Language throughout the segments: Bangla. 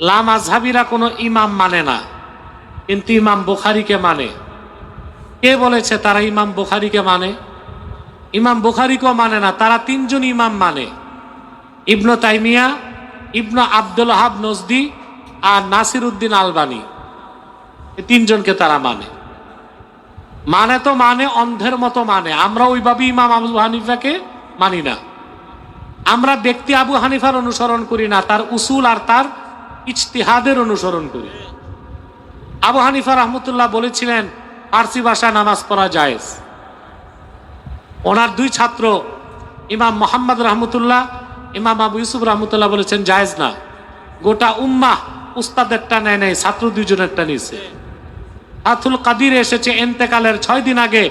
লামাজহাবিরা কোনো ইমাম মানে না, কিন্তু ইমাম বুখারিকে মানে। কে বলেছে তারা ইমাম বুখারিকে মানে? ইমাম বুখারিকেও মানে না, তারা তিনজন ইমাম মানে। Ibn Taymiyyah, Ibn Abdul Wahhab Najdi আর নাসির উদ্দিন আলবানি। এই তিনজনকে তারা মানে। মানে তো মানে অন্ধের মতো মানে। আমরা ওইভাবে ইমাম আবু হানিফাকে মানি না। আমরা ব্যক্তি আবু হানিফার অনুসরণ করি না, তার উসুল আর তার ইজতিহাদের অনুসরণ করি। আবু হানিফা রহমতুল্লাহ বলেছিলেন, ফার্সি ভাষায় নামাজ পড়া জায়েজ। ওনার দুই ছাত্র, ইমাম মোহাম্মদ রহমতুল্লাহ, ইমাম আবু ইউসুফ রহমতুল্লাহ বলেছেন, জায়েজ না। গোটা উম্মাহ উস্তাদেরটা নেয় নেই, ছাত্র দুইজনেরটা নিয়েছে। আতুল কাদির এসেছে, এন্তেকালের ছয় দিন আগে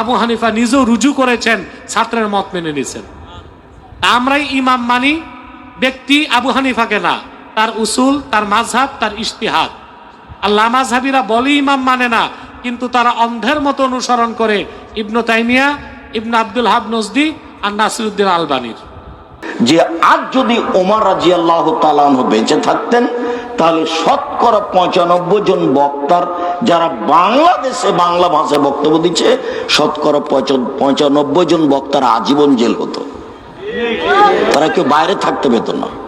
আবু হানিফা নিজেও রুজু করেছেন, ছাত্রের মত মেনে নিয়েছেন। আমরাই ইমাম মানি, ব্যক্তি আবু হানিফাকে না। তার উসুল, তার মাঝহাব, তার ইশতিহাদ। আল্লাহ মাঝহাবিরা বলে ইমাম মানে না, কিন্তু তারা অন্ধের মতো অনুসরণ করে Ibn Taymiyyah, Ibn Abdul Wahhab Najdi আর নাসিরুদ্দিন আলবানির। যে আজ যদি ওমর রাজি আল্লাহ বেঁচে থাকতেন, তাহলে শতকরা পঁচানব্বই জন বক্তার যারা বাংলাদেশে বাংলা ভাষায় বক্তব্য দিচ্ছে, শতকরা পঁচ- পঁচানব্বই জন বক্তার আজীবন জেল হতো। তারা কেউ বাইরে থাকতে পেত না।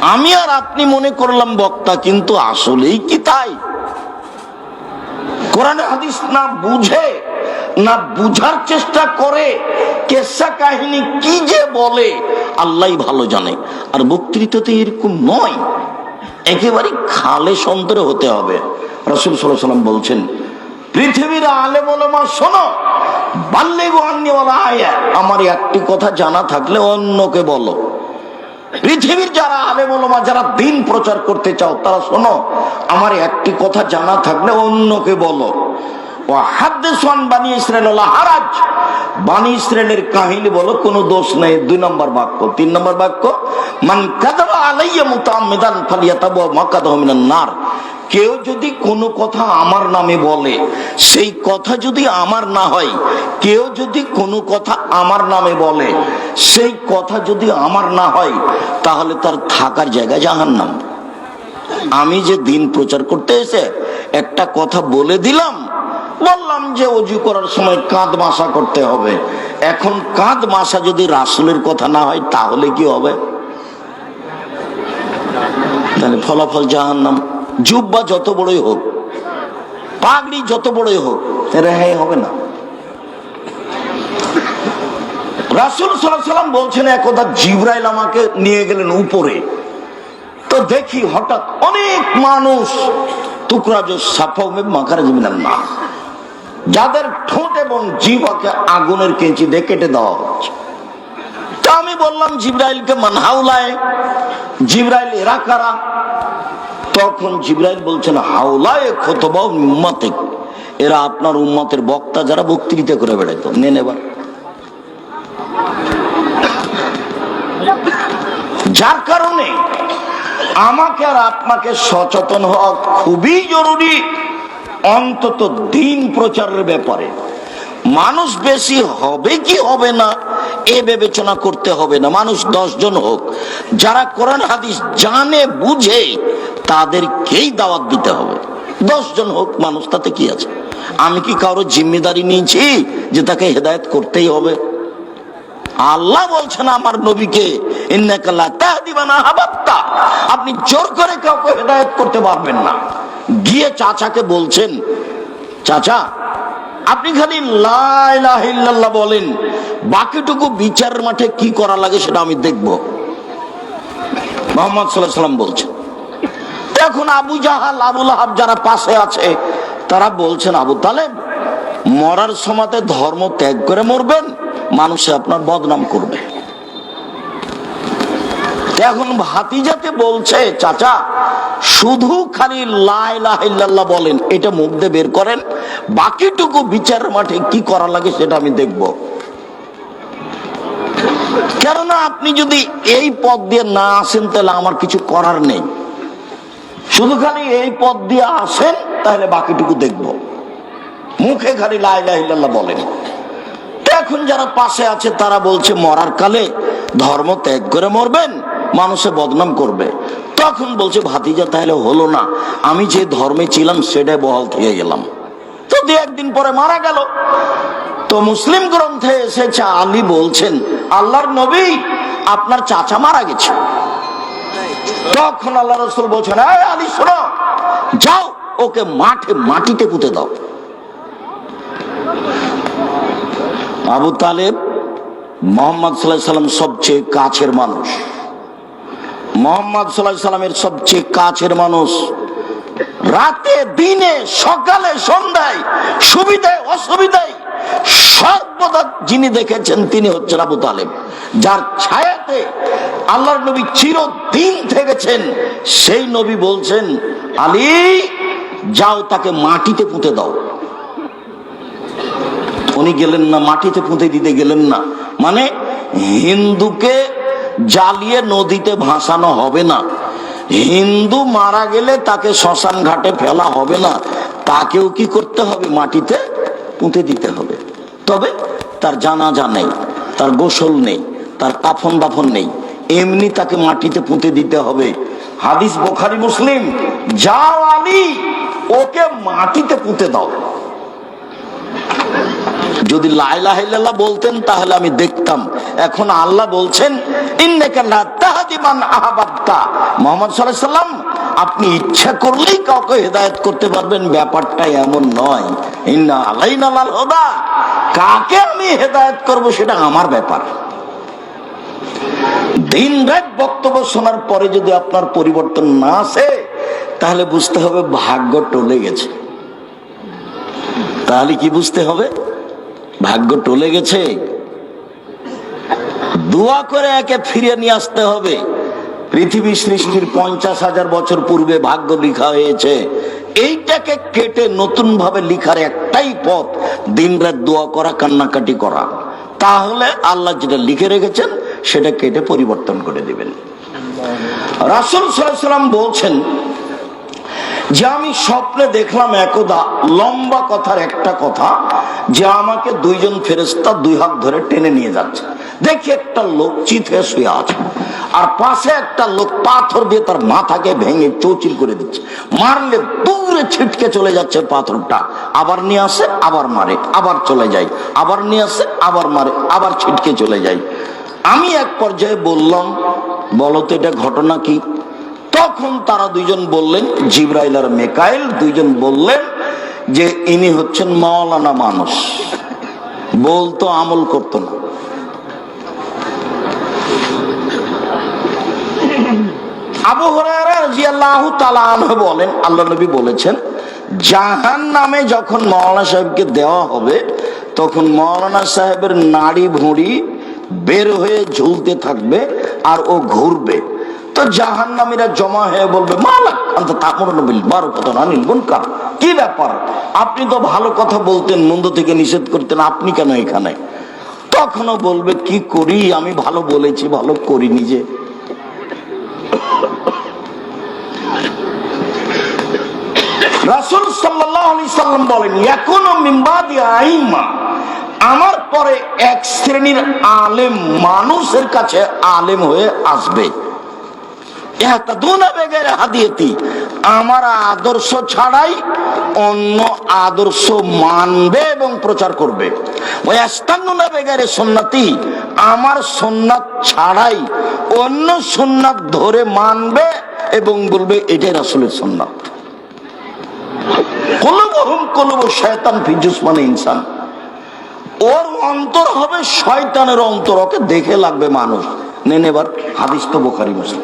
আমি আর আপনি মনে করলাম বক্তা, কিন্তু আসলেই কি তাই? কোরআন হাদিস না বুঝে, না বুঝার চেষ্টা করে, কেসা কাহিনী কি যে বলে আল্লাহ ভালো জানে। আর বক্তৃতাতে এরকম নয় একেবারে খালে সন্তরে হতে হবে। রসুল সাল্লাম বলছেন, পৃথিবীর আলে মা শোনো বাল্যে আমার একটি কথা জানা থাকলে অন্যকে বলো। পৃথিবীর যারা আলেম ওলামা, যারা দিন প্রচার করতে চাও, তারা শোনো, আমার একটি কথা জানা থাকলে অন্যকে বলো। ও হারাজ। কাহিনী বলো, কোনো দোষ নেই। দুই নম্বর বাক্য, তিন নম্বর বাক্য, মান কাদাবা আলাইয়া মুতাআম্মিদান ফালিয়াতাবু মাকাদাহু মিনান নার। কেউ যদি কোনো কথা আমার নামে বলে, সেই কথা যদি আমার না হয়, কেউ যদি কোনো কথা আমার নামে বলে, সেই কথা যদি আমার না হয়, তাহলে তার থাকার জায়গা জাহান্নাম। আমি যে দিন প্রচার করতে এসে একটা কথা বলে দিলাম, বললাম যে অজু করার সময় কাঁধ মাসা করতে হবে। এখন কাঁধ মাসা যদি রাসুলের কথা না হয়, তাহলে কি হবে? তাহলে ফলাফল জাহান্নাম। জুব্বা যত বড়ই হোক, পাগড়ি যত বড়ই হোক, রেহাই হবে না। রাসুল সাল্লাম বলছেন একদা জিব্রাইল আমাকে নিয়ে গেলেন উপরে। তো দেখি হঠাৎ অনেক মানুষ টুকরা যে সাফাউমে মাখারা জমিনার না। যাদের ঠোঁট এবং জিভাকে আগুনের কেঁচি দিয়ে কেটে দেওয়া হচ্ছে। তা আমি বললাম, জিব্রাইলকে মানহাউলায়, জিব্রাইল এরা কারা? তখন জিব্রাইল বলছেন, হাওলায় খতবা উম্মাতে এরা আপনার উম্মতের বক্তা যারা বক্তৃতা করে বেড়াইতো। নেন এবার। যার কারণে আমাকে আর আপনাকে সচেতন হওয়া খুবই জরুরি, অন্তত দিন প্রচারের ব্যাপারে। মানুষ বেশি হবে কি হবে না, এ বিবেচনা করতে হবে না। মানুষ জন হোক, যারা কোরআন হাদিস জানে, বুঝে তাদেরকেই দাওয়াত দিতে হবে। জন হোক, মানুষ তাতে কি আছে? আমি কি কারও জিম্মেদারি নিয়েছি যে তাকে হেদায়েত করতেই হবে? আল্লাহ বলছেন আমার নবীকে আপনি জোর করে কাউকে হেদায়ত করতে পারবেন না। গিয়ে চাচাকে বলছেন, চাচা, আপনি খালি লা ইলাহা বলেন, বাকিটুকু বিচারের মাঠে কি করা লাগে সেটা আমি দেখব। মোহাম্মদ সাল্লাহ সাল্লাম বলছেন এখন আবু জাহাল আবুল আহাব যারা পাশে আছে, তারা বলছেন, আবু তালেব, মরার সময়তে ধর্ম ত্যাগ করে মরবেন, মানুষে আপনার বদনাম করবে। এখন ভাতিজাতে বলছে, চাচা, শুধু খালি লাইল্লাহ বলেন, এটা মুখ দিয়ে বের করেন, বাকিটুকু বিচার মাঠে কি করা লাগে সেটা আমি দেখব। কেননা আপনি যদি এই পথ দিয়ে না আসেন, তাহলে আমার কিছু করার নেই। শুধু খালি এই পথ দিয়ে আসেন, তাহলে বাকিটুকু দেখব। মুখে খালি লাইল্লাহ বলেন। এখন যারা পাশে আছে, তারা বলছে, মরার কালে ধর্ম ত্যাগ করে মরবেন, মানুষে বদনাম করবে। তখন বলছে, ভাতিজা, তাহলে হলো না। আমি যে ধর্মে ছিলাম, সেটাই বহাল থেকে গেলাম। তো দু একদিন পরে মারা গেল। তো মুসলিম গ্রন্থে এসেছে, আলী বলছেন, আল্লাহর নবী, আপনার চাচা মারা গেছে। তখন আল্লাহ রসুল বলছেন, "এই আলী, শোনো, যাও, ওকে মাঠে মাটিতে পুঁতে দাও। আবু তালেব মোহাম্মদ সাল্লাহ সাল্লাম সবচেয়ে কাছের মানুষ। মোহাম্মদ সাল্লাহ সাল্লামের সবচেয়ে কাছের মানুষ। রাতে, দিনে, সকালে, সন্ধ্যায়, সুবিধায়, অসুবিধায় সর্বদা যিনি দেখেছেন, তিনি হচ্ছেন আবু তালেব। যার ছায়াতে আল্লাহর নবী চিরদিন থেকেছেন, সেই নবী বলছেন, আলী, যাও তাকে মাটিতে পুঁতে দাও। উনি গেলেন না, মাটিতে পুঁতে দিতে গেলেন না। মানে হিন্দুকে জ্বালিয়ে নদীতে ভাসানো হবে না। হিন্দু মারা গেলে তাকে শ্মশান ঘাটে ফেলা হবে না। তাকেও কি করতে হবে? মাটিতে পুঁতে দিতে হবে। তবে তার জানাজা নেই, তার গোসল নেই। তার কাফন দাফন নেই। এমনি তাকে মাটিতে পুঁতে দিতে হবে। হাদিস বোখারি মুসলিম, যাও আলী ওকে মাটিতে পুঁতে দাও। যদি লাইলাহিল্লাহ বলতেন, তাহলে আমি দেখতাম। এখন আল্লাহ বলছেন মুহাম্মদ আপনি ইচ্ছা করলেই কাউকে হেদায়েত করতে পারবেন, ব্যাপারটা এমন নয়। কাকে আমি হেদায়েত করব, সেটা আমার ব্যাপার। দিন রাত বক্তব্য শোনার পরে যদি আপনার পরিবর্তন না আসে, তাহলে বুঝতে হবে ভাগ্য টলে গেছে। তাহলে কি বুঝতে হবে? ভাগ্য টলে গেছে। দোয়া করে একে ফিরে নিয়ে আসতে হবে। পৃথিবী সৃষ্টির পঞ্চাশ হাজার বছর পূর্বে ভাগ্য লিখা হয়েছে। এইটাকে কেটে নতুন ভাবে লিখার একটাই পথ, দিন রাত দোয়া করা, কান্নাকাটি করা। তাহলে আল্লাহ যেটা লিখে রেখেছেন সেটা কেটে পরিবর্তন করে দিবেন। রাসুল সাল্লাম বলছেন, যে আমি স্বপ্নে দেখলাম একদা লম্বা কথার একটা কথা, যে আমাকে দুইজন ফেরেস্তা দুই হাত ধরে টেনে নিয়ে যাচ্ছে। দেখি একটা লোক চিথে শুয়ে আছে, আর পাশে একটা লোক পাথর দিয়ে তার মাথাকে ভেঙে চৌচিল করে দিচ্ছে। মারলে দূরে ছিটকে চলে যাচ্ছে পাথরটা। আবার নিয়ে আসে, আবার মারে, আবার চলে যায়। আবার নিয়ে আসে, আবার মারে, আবার ছিটকে চলে যায়। আমি এক পর্যায়ে বললাম, বলো তো এটা ঘটনা কি? তখন তারা দুইজন বললেন, জিব্রাইল আর মেকাইল দুইজন বললেন যে ইনি হচ্ছেন মাওলানা মানুষ। বলতো আমল করতো না। আবু বলেন, আল্লাহ নবী বলেছেন জাহান নামে যখন মাওলানা সাহেবকে দেওয়া হবে, তখন মাওলানা সাহেবের নাড়ি ভুঁড়ি বের হয়ে ঝুলতে থাকবে আর ও ঘুরবে। তো জাহান নামীরা জমা হয়ে বলবে, মালাক, আন্ত তামর নবিল বারো কত নানিল বুনকার কি ব্যাপার? আপনি তো ভালো কথা বলতেন, মন্দ থেকে নিষেধ করতেন, আপনি কেন এখানে? তখনও বলবে, কি করি? আমি ভালো বলেছি, ভালো করি নিজে রাসুল সাল্লাম বলেন, এখনও মিম্বাদি আইমা আমার পরে এক শ্রেণির আলেম মানুষের কাছে আলেম হয়ে আসবে। হাদিয়াতি। আমার আদর্শ ছাড়াই অন্য আদর্শ মানবে এবং প্রচার করবে। ওয়াস্তান্নুনা বেগের সুন্নতি, আমার সুন্নাত ছাড়াই অন্য সুন্নাত ধরে মানবে এবং বলবে, এটাই রাসূলের সুন্নাত। কলবহুম কলব শয়তান ফিজুস মানে ইনসান। ওর অন্তর হবে শয়তানের অন্তর, ওকে দেখে লাগবে মানুষ। নেন এবার হাদিস তো বোখারি, মুসলিম।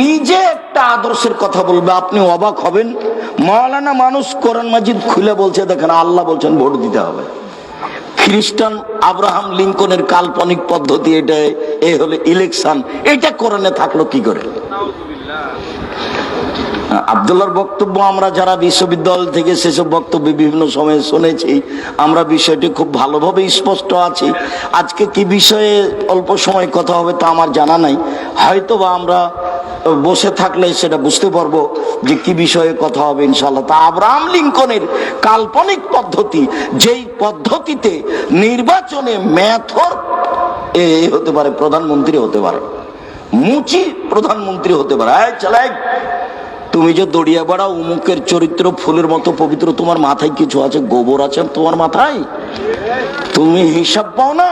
নিজে একটা আদর্শের কথা বলবে, আপনি অবাক হবেন। মাওলানা মানুষ কোরআন মাজিদ খুলে বলছে, দেখেন আল্লাহ বলছেন ভোট দিতে হবে। খ্রিস্টান আব্রাহাম লিঙ্কনের কাল্পনিক পদ্ধতি এটা এ হলে ইলেকশন এটা কোরআনে থাকল কি করে? আবদুল্লাহর বক্তব্য আমরা যারা বিশ্ববিদ্যালয় থেকে সেসব বক্তব্য বিভিন্ন সময়ে শুনেছি, আমরা বিষয়টি খুব ভালোভাবে স্পষ্ট আছি। আজকে কি বিষয়ে অল্প সময় কথা হবে তা আমার জানা নাই। হয়তো বা আমরা বসে থাকলে সেটা বুঝতে পারব যে কি বিষয়ে কথা হবে ইনশাল্লাহ তা আব্রাহাম লিঙ্কনের কাল্পনিক পদ্ধতি, যেই পদ্ধতিতে নির্বাচনে ম্যাথর এ হতে পারে, প্রধানমন্ত্রী হতে পারে, মুচি প্রধানমন্ত্রী হতে পারে তুমি যে দড়িয়া বাড়া উমুকের চরিত্র ফুলের মতো পবিত্র, তোমার মাথায় কিছু আছে? গোবর আছে তোমার মাথায়? তুমি হিসাব পাও না?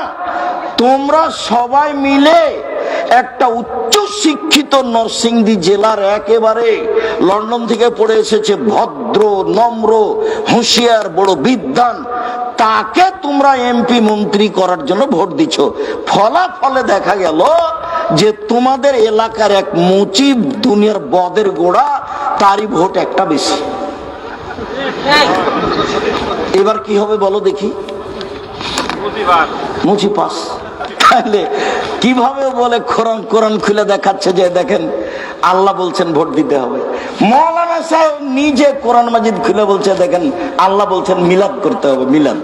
তোমরা সবাই মিলে একটা উচ্চ শিক্ষিত নরসিংদী জেলার একেবারে লন্ডন থেকে পড়ে এসেছে ভদ্র, নম্র, হুঁশিয়ার, বড় বিদ্বান। তাকে তোমরা এমপি মন্ত্রী করার জন্য ভোট দিচ্ছ ফলাফলে দেখা গেল যে তোমাদের এলাকার এক মুচি দুনিয়ার বদের গোড়া, তারই ভোট একটা বেশি। এবার কি হবে বলো দেখি। মুচি পাস। তাহলে কীভাবে বলে কোরআন কোরআন খুলে দেখাচ্ছে যে দেখেন, আল্লাহ বলছেন ভোট দিতে হবে। মৌলানা সাহেব নিজে কোরআন মাজিদ খুলে বলছে, দেখেন আল্লাহ বলছেন মিলাদ করতে হবে, মিলাদ।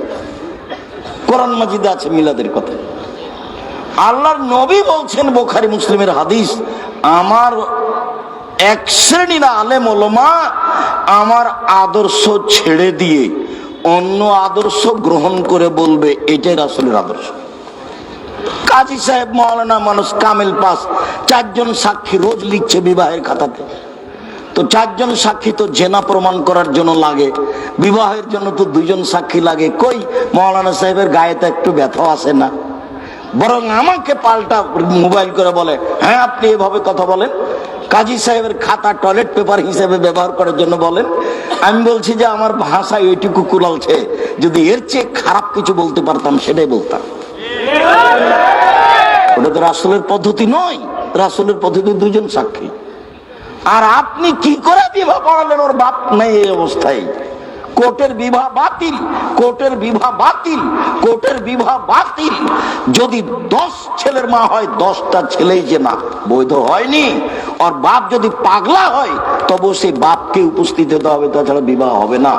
কোরআন মাজিদে আছে মিলাদের কথা। আল্লাহর নবী বলছেন বোখারি মুসলিমের হাদিস, আমার এক শ্রেণির আলেম ওলমা আমার আদর্শ ছেড়ে দিয়ে অন্য আদর্শ গ্রহণ করে বলবে, এটাই রাসূলের আদর্শ। কাজী সাহেব মৌলানা মানুষ কামেল পাস, চারজন সাক্ষী রোজ লিখছে বিবাহের খাতাতে। তো চারজন সাক্ষী তো জেনা প্রমাণ করার জন্য লাগে বিবাহের জন্য তো দুজন সাক্ষী লাগে। কই? মৌলানা সাহেবের গায়ে তো একটু ব্যথাও আসে না। বরং আমাকে পাল্টা মোবাইল করে বলে হ্যাঁ আপনি এভাবে কথা বলেন। কাজী সাহেবের খাতা টয়লেট পেপার হিসেবে ব্যবহার করার জন্য বলেন আমি বলছি যে আমার ভাষায় ওইটুকু কুলালছে যদি এর চেয়ে খারাপ কিছু বলতে পারতাম সেটাই বলতাম। ওটা তো রাসুলের পদ্ধতি নয়। রাসুলের পদ্ধতি দুজন সাক্ষী। আর আপনি কি করে বিবাহ পড়ালেন ওর বাপ নেই এই অবস্থায়। কোর্টের বিবাহ বাতিল, কোর্টের বিবাহ বাতিল, কোর্টের বিবাহ বাতিল। যদি দশ ছেলের মা হয়, দশটা ছেলেই যে না, বৈধ হয়নি। আর বাপ যদি পাগলা হয় তবু সেই বাপকে উপস্থিত হতে হবে, তাছাড়া বিবাহ হবে না।